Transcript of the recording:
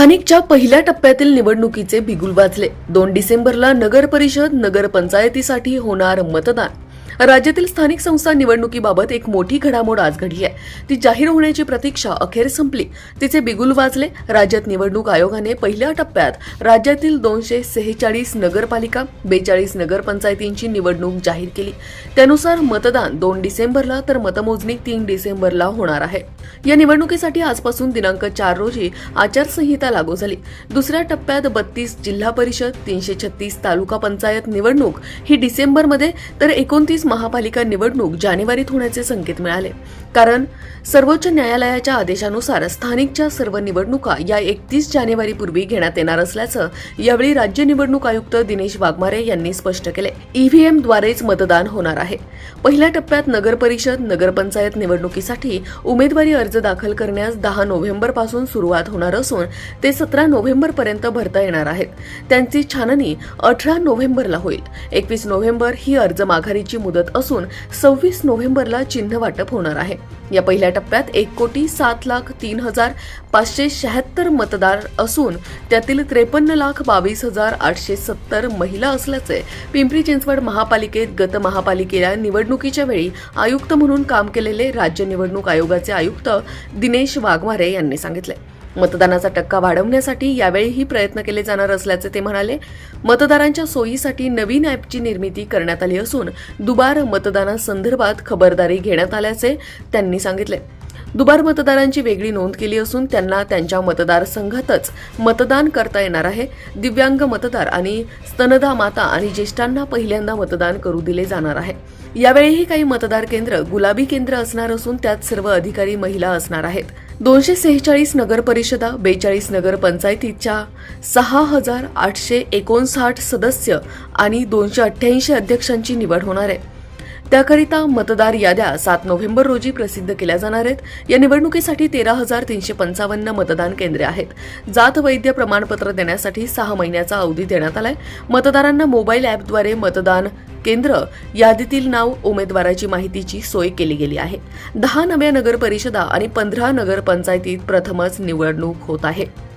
स्थानिकच्या पहिल्या टप्प्यातील निवडणुकीचे बिगुल वाजले. दोन डिसेंबरला नगर परिषद नगर पंचायतीसाठी होणार मतदान. राज्यातील स्थानिक संस्था निवडणुकीबाबत एक मोठी घडामोड आज घडली आहे. ती जाहीर होण्याची प्रतीक्षा अखेर संपली. तिचे बिगुल वाजले. राज्यात निवडणूक आयोगाने पहिल्या टप्प्यात राज्यातील दोनशे सेहेचाळीस नगरपालिका बेचाळीस नगरपंचायतींची निवडणूक जाहीर केली. त्यानुसार मतदान दोन डिसेंबरला तर मतमोजणी तीन डिसेंबरला होणार आहे. या निवडणुकीसाठी आजपासून दिनांक चार रोजी आचारसंहिता लागू झाली. दुसऱ्या टप्प्यात बत्तीस जिल्हा परिषद तीनशे छत्तीस तालुका पंचायत निवडणूक ही डिसेंबरमध्ये तर एकोणतीस महापालिका निवडणूक जानेवारीत होण्याचे संकेत मिळाले. कारण सर्वोच्च न्यायालयाच्या आदेशानुसार स्थानिकच्या सर्व निवडणुका या एकतीस जानेवारीपूर्वी घेण्यात येणार असल्याचं यावेळी राज्य निवडणूक आयुक्त दिनेश वाघमारे यांनी स्पष्ट केले. ईव्हीएमद्वारेच मतदान होणार आहे. पहिल्या टप्प्यात नगरपरिषद नगरपंचायत निवडणुकीसाठी उमेदवारी अर्ज दाखल करण्यास दहा नोव्हेंबरपासून सुरुवात होणार असून ते सतरा नोव्हेंबर पर्यंत भरता येणार आहेत. त्यांची छाननी अठरा नोव्हेंबरला होईल. एकवीस नोव्हेंबर ही अर्ज माघारीची मुदत असून सव्वीस नोव्हेंबरला चिन्ह वाटप होणार आहे. या पहिल्या टप्प्यात एक कोटी सात लाख तीन हजार पाचशे शहात्तर मतदार असून त्यातील त्रेपन्न लाख बावीस हजार आठशे सत्तर महिला असल्याचे पिंपरी चिंचवड महापालिकेत गत महापालिकेला निवडणुकीच्या वेळी आयुक्त म्हणून काम केलेले राज्य निवडणूक आयोगाचे आयुक्त दिनेश वाघमारे यांनी सांगितले. मतदानाचा टक्का वाढवण्यासाठी यावेळीही प्रयत्न केले जाणार असल्याचे ते म्हणाले. मतदारांच्या सोयीसाठी नवीन ॲपची निर्मिती करण्यात आली असून दुबार मतदानासंदर्भात खबरदारी घेण्यात आल्याचे त्यांनी सांगितले. दुबार मतदारांची वेगळी नोंद केली असून त्यांना त्यांच्या मतदारसंघातच मतदान करता येणार आहे. दिव्यांग मतदार आणि स्तनदा माता आणि ज्येष्ठांना पहिल्यांदा मतदान करू दिले जाणार आहे. यावेळीही काही मतदार केंद्र गुलाबी केंद्र असणार असून त्यात सर्व अधिकारी महिला असणार आहेत. दोनशे सेहेचाळीस नगर परिषदा बेचाळीस नगरपंचायतीच्या सहा हजार आठशे एकोणसाठ सदस्य आणि दोनशे अठ्ठ्याऐंशी अध्यक्षांची निवड होणार आहे. त्याकरिता मतदार याद्या सात नोव्हेंबर रोजी प्रसिद्ध केल्या जाणार आहेत. या निवडणुकीसाठी तेरा हजार तीनशे पंचावन्न मतदान केंद्रे आहेत. जात वैद्य प्रमाणपत्र देण्यासाठी सहा महिन्याचा अवधी देण्यात आलाय. मतदारांना मोबाईल ॲपद्वारे मतदान केंद्र यादीतील नाव उमेदवाराची माहितीची सोय केली गेली आहे. दहा नव्या नगर परिषदा आणि पंधरा नगरपंचायतीत प्रथमच निवडणूक होत आहे.